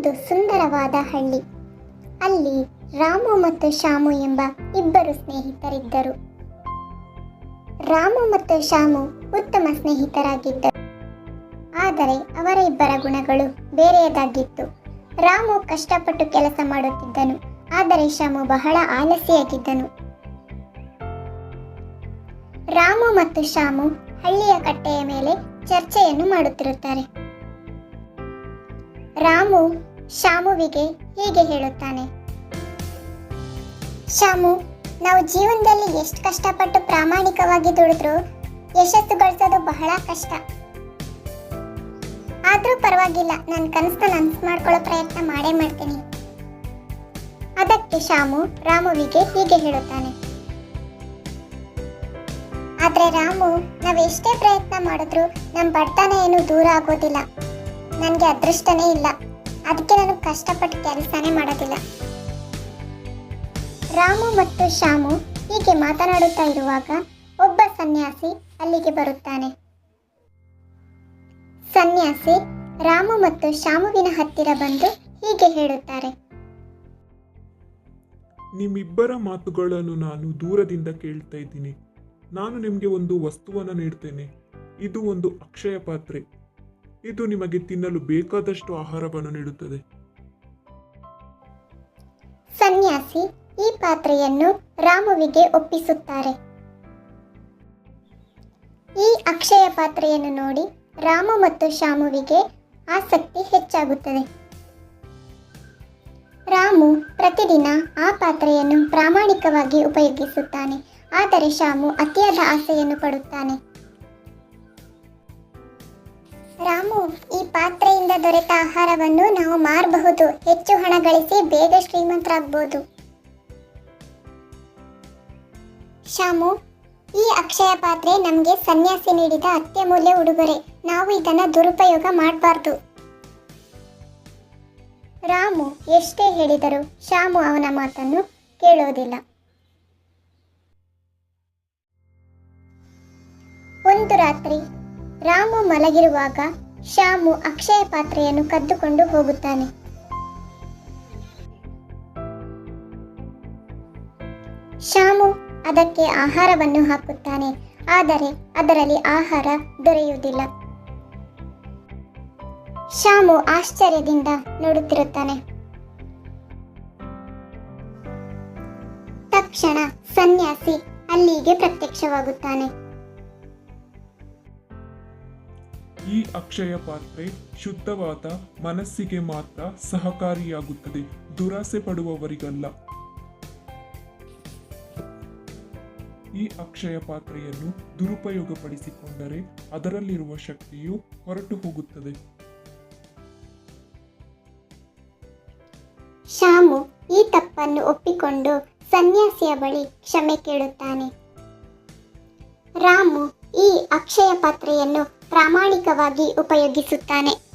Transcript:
ಒಂದು ಸುಂದರವಾದ ಹಳ್ಳಿ. ಅಲ್ಲಿ ರಾಮು ಮತ್ತು ಶಾಮು ಎಂಬ ಇಬ್ಬರು ಸ್ನೇಹಿತರಿದ್ದರು. ರಾಮು ಮತ್ತು ಶಾಮು ಉತ್ತಮ ಸ್ನೇಹಿತರಾಗಿದ್ದರು. ಆದರೆ ಅವರ ಇಬ್ಬರ ಗುಣಗಳು ಬೇರೆಯದಾಗಿತ್ತು. ರಾಮು ಕಷ್ಟಪಟ್ಟು ಕೆಲಸ ಮಾಡುತ್ತಿದ್ದನು, ಆದರೆ ಶಾಮು ಬಹಳ ಆಲಸಿಯಾಗಿದ್ದನು ರಾಮು ಮತ್ತು ಶಾಮು ಹಳ್ಳಿಯ ಕಟ್ಟೆಯ ಮೇಲೆ ಚರ್ಚೆಯನ್ನು ಮಾಡುತ್ತಿರುತ್ತಾರೆ. ರಾಮು ಶಾಮುವಿಗೆ ಹೀಗೆ ಹೇಳುತ್ತಾನೆ. ಶಾಮು, ನಾವು ಜೀವನದಲ್ಲಿ ಎಷ್ಟು ಕಷ್ಟಪಟ್ಟು ಪ್ರಾಮಾಣಿಕವಾಗಿ ದುಡಿದ್ರು ಯಶಸ್ಸು ಗಳಿಸೋದು ಬಹಳ ಕಷ್ಟ. ಆದ್ರೂ ಪರವಾಗಿಲ್ಲ ನನ್ನ ಕನಸನ್ನ ನನಸು ಮಾಡ್ಕೊಳ್ಳೋ ಪ್ರಯತ್ನ ಮಾಡೇ ಮಾಡ್ತೀನಿ. ಅದಕ್ಕೆ ಶಾಮು ರಾಮುವಿಗೆ ಹೀಗೆ ಹೇಳುತ್ತಾನೆ. ಆದ್ರೆ ರಾಮು, ನಾವು ಎಷ್ಟೇ ಪ್ರಯತ್ನ ಮಾಡಿದ್ರು ನಮ್ಮ ಬಡತನ ಏನು ದೂರ ಆಗೋದಿಲ್ಲ. ನನಗೆ ಅದೃಷ್ಟನೇ ಇಲ್ಲ. ಅದಕ್ಕೆ ನಾನು ಕಷ್ಟಪಟ್ಟು ಕೆಲಸನೇ ಮಾಡೋದಿಲ್ಲ. ರಾಮು ಮತ್ತು ಶ್ಯಾಮು ಹೀಗೆ ಮಾತನಾಡುತ್ತಾ ಇರುವಾಗ ಒಬ್ಬ ಸನ್ಯಾಸಿ ಅಲ್ಲಿಗೆ ಬರುತ್ತಾನೆ. ಸನ್ಯಾಸಿ ರಾಮು ಮತ್ತು ಶಾಮುವಿನ ಹತ್ತಿರ ಬಂದು ಹೀಗೆ ಹೇಳುತ್ತಾರೆ. ನಿಮ್ಮಿಬ್ಬರ ಮಾತುಗಳನ್ನು ನಾನು ದೂರದಿಂದ ಕೇಳ್ತಾ ಇದ್ದೀನಿ. ನಾನು ನಿಮಗೆ ಒಂದು ವಸ್ತುವನ್ನು ನೀಡ್ತೇನೆ. ಇದು ಒಂದು ಅಕ್ಷಯ ಪಾತ್ರೆ. ಇದು ನಿಮಗೆ ತಿನ್ನಲು ಬೇಕಾದಷ್ಟು ಆಹಾರವನ್ನು ನೀಡುತ್ತದೆ. ಸನ್ಯಾಸಿ, ಈ ಪಾತ್ರೆಯನ್ನು ರಾಮುವಿಗೆ ಒಪ್ಪಿಸುತ್ತಾರೆ. ಈ ಅಕ್ಷಯ ಪಾತ್ರೆಯನ್ನು ನೋಡಿ ರಾಮು ಮತ್ತು ಶಾಮುವಿಗೆ ಆಸಕ್ತಿ ಹೆಚ್ಚಾಗುತ್ತದೆ. ರಾಮು ಪ್ರತಿದಿನ ಆ ಪಾತ್ರೆಯನ್ನು ಪ್ರಾಮಾಣಿಕವಾಗಿ ಉಪಯೋಗಿಸುತ್ತಾನೆ, ಆದರೆ ಶಾಮು ಅತಿಯಾದ ಆಸೆಯನ್ನು ಪಡುತ್ತಾನೆ. ರಾಮು, ಈ ಪಾತ್ರೆಯಿಂದ ದೊರೆತ ಆಹಾರವನ್ನು ನಾವು ಮಾರಬಹುದು. ಹೆಚ್ಚು ಹಣ ಗಳಿಸಿ ಬೇಗ ಶ್ರೀಮಂತರಾಗಬಹುದು ಶಾಮು ಈ ಅಕ್ಷಯ ಪಾತ್ರೆ ನಮಗೆ ಸನ್ಯಾಸಿ ನೀಡಿದ ಅತ್ಯಮೂಲ್ಯ ಉಡುಗೊರೆ. ನಾವು ಇದನ್ನು ದುರುಪಯೋಗ ಮಾಡಬಾರ್ದು. ರಾಮು ಎಷ್ಟೇ ಹೇಳಿದರೂ ಶಾಮು ಅವನ ಮಾತನ್ನು ಕೇಳೋದಿಲ್ಲ. ಒಂದು ರಾತ್ರಿ ರಾಮು ಮಲಗಿರುವಾಗ ಶ್ಯಾಮು ಅಕ್ಷಯ ಪಾತ್ರೆಯನ್ನು ಕದ್ದುಕೊಂಡು ಹೋಗುತ್ತಾನೆ. ಶ್ಯಾಮು ಅದಕ್ಕೆ ಆಹಾರವನ್ನು ಹಾಕುತ್ತಾನೆ, ಆದರೆ ಅದರಲ್ಲಿ ಆಹಾರ ದೊರೆಯುವುದಿಲ್ಲ. ಶ್ಯಾಮು ಆಶ್ಚರ್ಯದಿಂದ ನೋಡುತ್ತಿರುತ್ತಾನೆ. ತಕ್ಷಣ ಸನ್ಯಾಸಿ ಅಲ್ಲಿಗೆ ಪ್ರತ್ಯಕ್ಷವಾಗುತ್ತಾನೆ. ಈ ಅಕ್ಷಯ ಪಾತ್ರೆ ಶುದ್ಧವಾದ ಮನಸ್ಸಿಗೆ ಮಾತ್ರ ಸಹಕಾರಿಯಾಗುತ್ತದೆ, ದುರಾಸೆ ಪಡುವವರಿಗಲ್ಲ. ಈ ಅಕ್ಷಯ ಪಾತ್ರೆಯನ್ನು ದುರುಪಯೋಗಪಡಿಸಿಕೊಂಡರೆ ಅದರಲ್ಲಿರುವ ಶಕ್ತಿಯು ಹೊರಟು ಹೋಗುತ್ತದೆ. ಶಾಮು ಈ ತಪ್ಪನ್ನು ಒಪ್ಪಿಕೊಂಡು ಸನ್ಯಾಸಿಯ ಬಳಿ ಕ್ಷಮೆ ಕೇಳುತ್ತಾನೆ. ರಾಮು ಈ ಅಕ್ಷಯ ಪಾತ್ರೆಯನ್ನು ಪ್ರಾಮಾಣಿಕವಾಗಿ ಉಪಯೋಗಿಸುತ್ತಾನೆ.